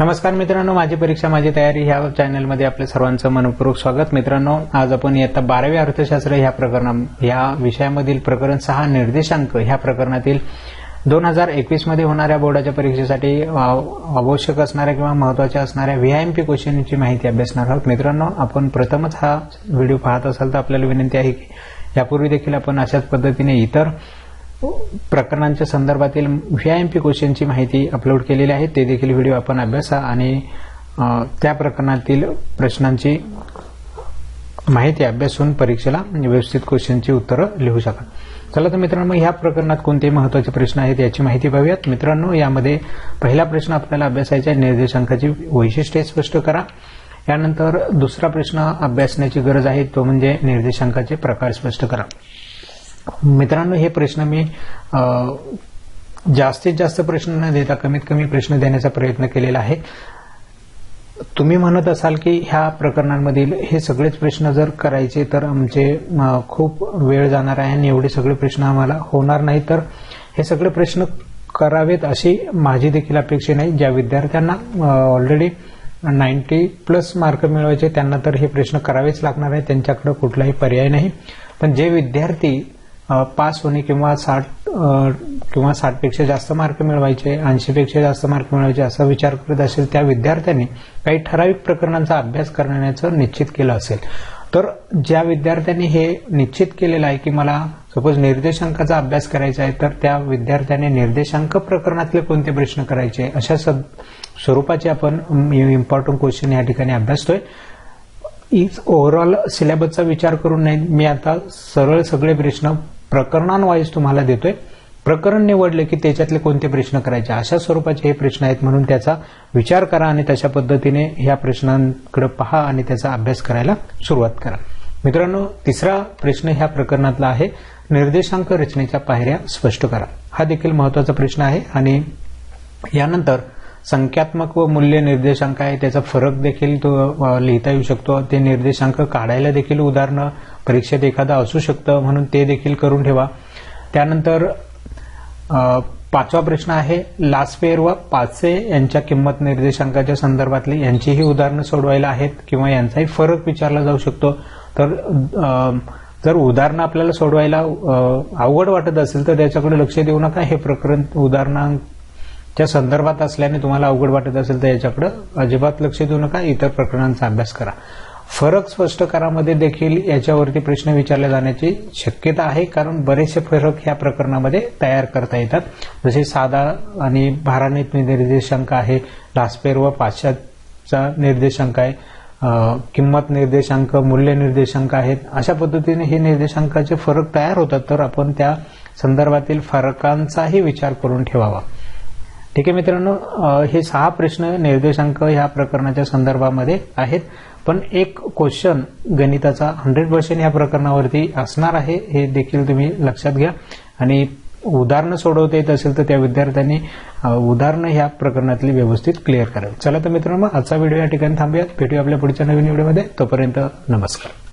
नमस्कार मित्रांनो माझी परीक्षा माझी तयारी ह्या चॅनलमध्ये आपल्या सर्वांचं मनपूर्वक स्वागत. मित्रांनो आज आपण इयत्ता बारावी अर्थशास्त्र ह्या प्रकरणा ह्या विषयामधील प्रकरण सहा निर्देशांक ह्या प्रकरणातील दोन हजार एकवीसमध्ये होणाऱ्या बोर्डाच्या परीक्षेसाठी आवश्यक असणाऱ्या किंवा महत्त्वाच्या असणाऱ्या व्हीआयएमपी क्वेश्चनची माहिती अभ्यासणार आहोत. मित्रांनो आपण प्रथमच हा व्हिडिओ पाहत असाल तर आपल्याला विनंती आहे की यापूर्वी देखील आपण अशाच पद्धतीने इतर प्रकरणांच्या संदर्भातील व्हीआयएमपी क्वेश्चनची माहिती अपलोड केलेली आहे. ते देखील व्हिडिओ आपण अभ्यासा आणि त्या प्रकरणातील प्रश्नांची माहिती अभ्यासून परीक्षेला व्यवस्थित क्वेश्चनची उत्तरं लिहू शकाल. चला तर मित्रांनो ह्या प्रकरणात कोणते महत्त्वाचे प्रश्न आहेत याची माहिती पाहूयात. मित्रांनो यामध्ये पहिला प्रश्न आपल्याला अभ्यासायचा आहे निर्देशांकाची वैशिष्ट्ये स्पष्ट करा. यानंतर दुसरा प्रश्न अभ्यासण्याची गरज आहे तो म्हणजे निर्देशांकाचे प्रकार स्पष्ट करा. मित्रांनो हे प्रश्न मी जास्तीत जास्त प्रश्न न देता कमीत कमी प्रश्न देण्याचा प्रयत्न केलेला आहे. तुम्ही म्हणत असाल की ह्या प्रकरणांमधील हे सगळेच प्रश्न जर करायचे तर आमचे खूप वेळ जाणार आहे आणि एवढे सगळे प्रश्न आम्हाला होणार नाही. तर हे सगळे प्रश्न करावेत अशी माझी देखील अपेक्षा नाही. ज्या विद्यार्थ्यांना ऑलरेडी नाईन्टी प्लस मार्क मिळवायचे त्यांना तर हे प्रश्न करावेच लागणार आहे. त्यांच्याकडे कुठलाही पर्याय नाही. पण जे विद्यार्थी पास होणे किंवा साठ किंवा साठपेक्षा जास्त मार्क मिळवायचे ऐंशीपेक्षा जास्त मार्क मिळवायचे असा विचार करत असेल त्या विद्यार्थ्यांनी काही ठराविक प्रकरणांचा अभ्यास करण्याचं निश्चित केलं असेल. तर ज्या विद्यार्थ्यांनी हे निश्चित केलेलं आहे की मला सपोज निर्देशांकाचा अभ्यास करायचा आहे तर त्या विद्यार्थ्याने निर्देशांक प्रकरणातले कोणते प्रश्न करायचे? अशा स्वरूपाचे आपण इम्पॉर्टंट क्वेश्चन या ठिकाणी अभ्यासतोय. इज ओव्हरऑल सिलेबसचा विचार करून नाही मी आता सरळ सगळे प्रश्न प्रकरणांवाईज तुम्हाला देतोय. प्रकरण निवडले की त्याच्यातले कोणते प्रश्न करायचे? अशा स्वरूपाचे हे प्रश्न आहेत म्हणून त्याचा विचार करा आणि तशा पद्धतीने ह्या प्रश्नांकडे पहा आणि त्याचा अभ्यास करायला सुरुवात करा. मित्रांनो तिसरा प्रश्न ह्या प्रकरणातला आहे. निर्देशांक रचनेच्या पायऱ्या स्पष्ट करा. हा देखील महत्त्वाचा प्रश्न आहे आणि यानंतर संख्यात्मक व मूल्य निर्देशांक आहे त्याचा फरक देखील तो लिहिता येऊ शकतो. ते निर्देशांक काढायला देखील उदाहरणं परीक्षेत एखादा असू शकतं म्हणून ते देखील करून ठेवा. त्यानंतर पाचवा प्रश्न आहे लास्पेअर व पाचे यांच्या किंमत निर्देशांकाच्या संदर्भातली यांचीही उदाहरणं सोडवायला आहेत किंवा यांचाही फरक विचारला जाऊ शकतो. तर जर उदाहरणं आपल्याला सोडवायला अवघड वाटत असेल तर त्याच्याकडे लक्ष देऊ नका. हे प्रकरण उदाहरणां त्या संदर्भात असल्याने तुम्हाला अवघड वाटत असेल तर याच्याकडे अजिबात लक्ष देऊ नका इतर प्रकरणांचा अभ्यास करा. फरक स्पष्ट करामध्ये देखील याच्यावरती प्रश्न विचारले जाण्याची शक्यता आहे कारण बरेचसे फरक ह्या प्रकरणामध्ये तयार करता येतात. जसे साधा आणि भाराने निर्देशांक आहे लास्पेर व पाश्चातचा निर्देशांक आहे किंमत निर्देशांक मूल्य निर्देशांक आहेत अशा पद्धतीने हे निर्देशांकाचे फरक तयार होतात तर आपण त्या संदर्भातील फरकांचाही विचार करून ठेवावा. ठीक आहे मित्रांनो हे सहा प्रश्न निर्देशांक ह्या प्रकरणाच्या संदर्भामध्ये आहेत. पण एक क्वेश्चन गणिताचा हंड्रेड पर्सेंट ह्या प्रकरणावरती असणार आहे हे देखील तुम्ही लक्षात घ्या. आणि उदाहरणं सोडवता येत असेल तर त्या विद्यार्थ्यांनी उदाहरणं ह्या प्रकरणातली व्यवस्थित क्लिअर करावी. चला तर मित्रांनो आजचा व्हिडिओ या ठिकाणी थांबूयात. भेटूया आपल्या पुढच्या नवीन व्हिडिओमध्ये तोपर्यंत नमस्कार.